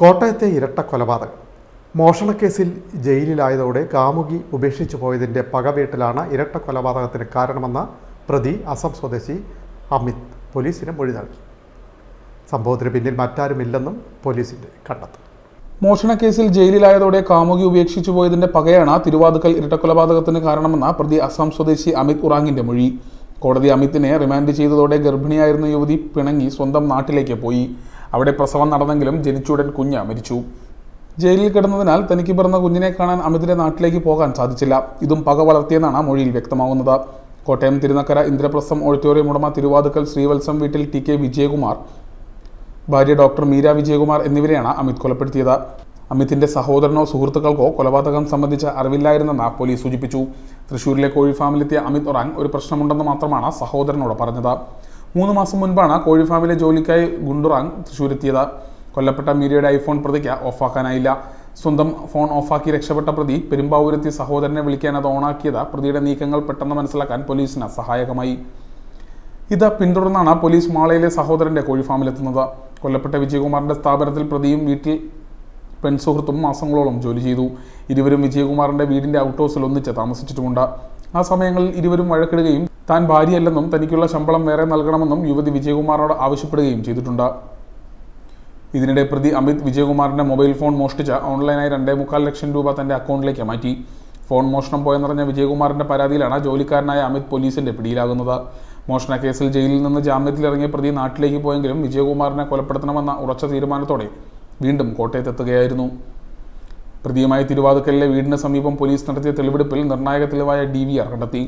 കോട്ടയത്തെ ഇരട്ട കൊലപാതകം. മോഷണക്കേസിൽ ജയിലിലായതോടെ കാമുകി ഉപേക്ഷിച്ചു പോയതിന്റെ പകവീട്ടിലാണ് ഇരട്ട കൊലപാതകത്തിന് കാരണമെന്ന പ്രതി അസം സ്വദേശി അമിത് പോലീസിന് മൊഴി നൽകി. സംഭവത്തിന് പിന്നിൽ മറ്റാരുമില്ലെന്നും പോലീസിന്റെ കണ്ടെത്തൽ. മോഷണക്കേസിൽ ജയിലിലായതോടെ കാമുകി ഉപേക്ഷിച്ചു പോയതിന്റെ പകയാണ് തിരുവാതുക്കൽ ഇരട്ടക്കൊലപാതകത്തിന് കാരണമെന്ന പ്രതി അസം സ്വദേശി അമിത് ഉറാങ്ങിന്റെ മൊഴി. കോടതി അമിത്തിനെ റിമാൻഡ് ചെയ്തതോടെ ഗർഭിണിയായിരുന്ന യുവതി പിണങ്ങി സ്വന്തം നാട്ടിലേക്ക് പോയി. അവിടെ പ്രസവം നടന്നെങ്കിലും ജനിച്ചുടൻ കുഞ്ഞ് മരിച്ചു. ജയിലിൽ കിടന്നതിനാൽ തനിക്ക് പിറന്ന കുഞ്ഞിനെ കാണാൻ അമിതിന്റെ നാട്ടിലേക്ക് പോകാൻ സാധിച്ചില്ല. ഇതും പക വളർത്തിയെന്നാണ് മൊഴിയിൽ വ്യക്തമാവുന്നത് കോട്ടയം തിരുനക്കര ഇന്ദ്രപ്രസം ഓഡിറ്റോറിയം ഉടമ തിരുവാതുക്കൽ ശ്രീവത്സം വീട്ടിൽ ടി കെ വിജയകുമാർ ഭാര്യ ഡോക്ടർ മീര വിജയകുമാർ എന്നിവരെയാണ് അമിത് കൊലപ്പെടുത്തിയത്. അമിതിന്റെ സഹോദരനോ സുഹൃത്തുക്കൾക്കോ കൊലപാതകം സംബന്ധിച്ച അറിവില്ലായിരുന്നെന്ന് പോലീസ് സൂചിപ്പിച്ചു. തൃശൂരിലെ കോഴി ഫാമിലെത്തിയ അമിത് ഒറാങ് ഒരു പ്രശ്നമുണ്ടെന്ന് മാത്രമാണ് സഹോദരനോട് പറഞ്ഞത്. മൂന്ന് മാസം മുൻപാണ് കോഴി ഫാമിലെ ജോലിക്കായി ഗുണ്ടുറാങ് തൃശ്ശൂരെത്തിയത് കൊല്ലപ്പെട്ട മീരയുടെ ഐഫോൺ പ്രതിക്ക് ഓഫാക്കാനായില്ല. സ്വന്തം ഫോൺ ഓഫാക്കി രക്ഷപ്പെട്ട പ്രതി പെരുമ്പാവൂരെത്തി സഹോദരനെ വിളിക്കാൻ അത് ഓണാക്കിയത് പ്രതിയുടെ നീക്കങ്ങൾ പെട്ടെന്ന് മനസ്സിലാക്കാൻ പോലീസിന് സഹായകമായി. ഇത് പിന്തുടർന്നാണ് പോലീസ് മാളയിലെ സഹോദരന്റെ കോഴി ഫാമിലെത്തുന്നത് കൊല്ലപ്പെട്ട വിജയകുമാറിന്റെ സ്ഥാപനത്തിൽ പ്രതിയും വീട്ടിൽ പെൺസുഹൃത്തും മാസങ്ങളോളം ജോലി ചെയ്തു. ഇരുവരും വിജയകുമാറിന്റെ വീടിന്റെ ഔട്ട് ഹൗസിൽ ഒന്നിച്ച് താമസിച്ചിട്ടുമുണ്ട്. ആ സമയങ്ങളിൽ ഇരുവരും വഴക്കിടുകയും താൻ ഭാര്യയല്ലെന്നും തനിക്കുള്ള ശമ്പളം വേറെ നൽകണമെന്നും യുവതി വിജയകുമാറിനോട് ആവശ്യപ്പെടുകയും ചെയ്തിട്ടുണ്ട്. ഇതിനിടെ പ്രതി അമിത് വിജയകുമാറിന്റെ മൊബൈൽ ഫോൺ മോഷ്ടിച്ച ഓൺലൈനായി രണ്ടേ മുക്കാൽ ലക്ഷം രൂപ തന്റെ അക്കൗണ്ടിലേക്ക് മാറ്റി. ഫോൺ മോഷണം പോയെന്നറിഞ്ഞ വിജയകുമാറിന്റെ പരാതിയിലാണ് ജോലിക്കാരനായ അമിത് പോലീസിന്റെ പിടിയിലാകുന്നത്. മോഷണ കേസിൽ ജയിലിൽ നിന്ന് ജാമ്യത്തിലിറങ്ങിയ പ്രതി നാട്ടിലേക്ക് പോയെങ്കിലും വിജയകുമാറിനെ കൊലപ്പെടുത്തണമെന്ന ഉറച്ച തീരുമാനത്തോടെ വീണ്ടും കോട്ടയത്തെത്തുകയായിരുന്നു. പ്രതിയുമായി തിരുവാതുക്കലിലെ വീടിന് സമീപം പോലീസ് നടത്തിയ തെളിവെടുപ്പിൽ നിർണായക തെളിവായ ഡി വി ആർ കണ്ടെത്തി.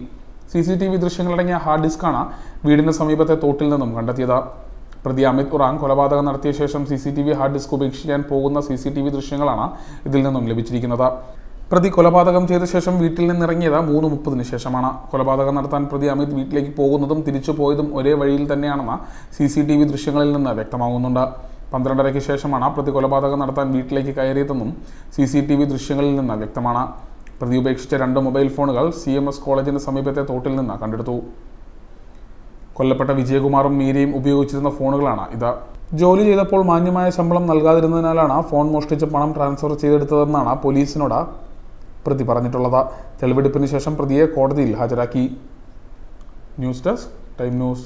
സി സി ടി വി ദൃശ്യങ്ങളടങ്ങിയ ഹാർഡ് ഡിസ്ക്കാണ് വീടിന് സമീപത്തെ തോട്ടിൽ നിന്നും കണ്ടെത്തിയത്. പ്രതി അമിത് ഉറാങ് കൊലപാതകം നടത്തിയ ശേഷം C C T V hard disk ഉപേക്ഷിക്കാൻ പോകുന്ന സി സി ടി വി ദൃശ്യങ്ങളാണ് ഇതിൽ നിന്നും ലഭിച്ചിരിക്കുന്നത്. പ്രതി കൊലപാതകം ചെയ്ത ശേഷം വീട്ടിൽ നിന്നിറങ്ങിയത് മൂന്ന് മുപ്പതിന് ശേഷമാണ്. കൊലപാതകം നടത്താൻ പ്രതി അമിത് വീട്ടിലേക്ക് പോകുന്നതും തിരിച്ചു പോയതും ഒരേ വഴിയിൽ തന്നെയാണെന്ന് സി സി ടി വി ദൃശ്യങ്ങളിൽ നിന്ന് വ്യക്തമാകുന്നുണ്ട് പന്ത്രണ്ടരയ്ക്ക് ശേഷമാണ് പ്രതി കൊലപാതകം നടത്താൻ വീട്ടിലേക്ക് കയറിയതെന്നും സി സി ടി വി ദൃശ്യങ്ങളിൽ നിന്ന് വ്യക്തമാണ്. പ്രതി ഉപേക്ഷിച്ച രണ്ട് മൊബൈൽ ഫോണുകൾ സി എം എസ് കോളേജിന് സമീപത്തെ തോട്ടിൽ നിന്ന് കണ്ടെടുത്തു. കൊല്ലപ്പെട്ട വിജയകുമാറും മീരയും ഉപയോഗിച്ചിരുന്ന ഫോണുകളാണ് ഇത്. ജോലി ചെയ്തപ്പോൾ മാന്യമായ ശമ്പളം നൽകാതിരുന്നതിനാലാണ് ഫോൺ മോഷ്ടിച്ച് പണം ട്രാൻസ്ഫർ ചെയ്തെടുത്തതെന്നാണ് പോലീസിനോട് പ്രതി പറഞ്ഞിട്ടുള്ളത്. തെളിവെടുപ്പിന് ശേഷം പ്രതിയെ കോടതിയിൽ ഹാജരാക്കി. News desk time news.